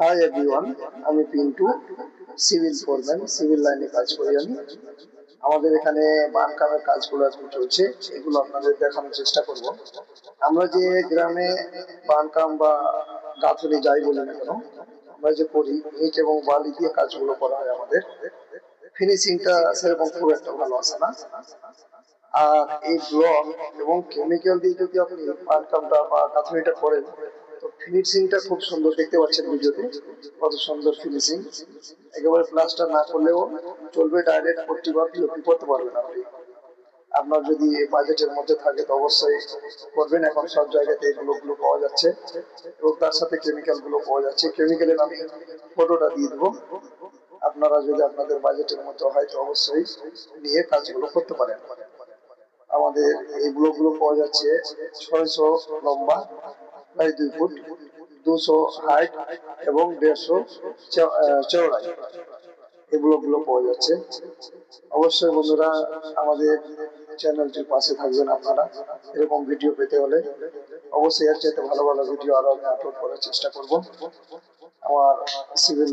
Hi everyone আমি Pintu civil foreman civil লাইনে কাজ করি আমি। আমাদের এখানে বানকামের কাজগুলো এখন চলছে, এগুলো আপনাদের দেখানোর চেষ্টা করব। আমরা যে গ্রামে বানকাম বা গাঁথনি যাই বলি না কেন, আমরা যে করি, ইট এবং বালি দিয়ে কাজগুলো করা হয় আমাদের। ফিনিশিংটা সেরকম খুব একটা ভালো আসে না। আর এই ব্লক এবং কেমিক্যাল দিয়ে যদি আপনি বানকামটা বা গাঁথনিটা করেন তো ফিনিশিংটা খুব সুন্দর দেখতে পাচ্ছেন ভিডিওতে। কত সুন্দর ফিনিশিং একেবারে প্লাস্টার না করলেও চলবে ডাইরেক্ট পট্টি বা পিওপি করতে পারবেন আপনি। আপনার যদি বাজেটের মধ্যে থাকে তো অবশ্যই করবেন। এখন সব জায়গাতে এগুলো গুলো পাওয়া যাচ্ছে। এবং তার সাথে কেমিক্যালগুলো পাওয়া যাচ্ছে। কেমিক্যালের আমি ফটোটা দিয়ে দেবো। আপনারা যদি আপনাদের বাজেটের মধ্যে হয় তো অবশ্যই নিয়ে কাজগুলো করতে পারেন। আমাদের এই ব্লকগুলো পাওয়া যাচ্ছে ছয়শো লম্বা প্রায় দুই ফুট, দুশো হাইট এবং দেড়শো চৌড়াই এই ব্লকগুলো পাওয়া যাচ্ছে। অবশ্যই বন্ধুরা আমাদের চ্যানেলটির পাশে থাকবেন আপনারা। এরকম ভিডিও পেতে হলে অবশ্যই এর চাইতে ভালো ভালো ভিডিও আরও আমি আপলোড করার চেষ্টা করব। আমার সিভিল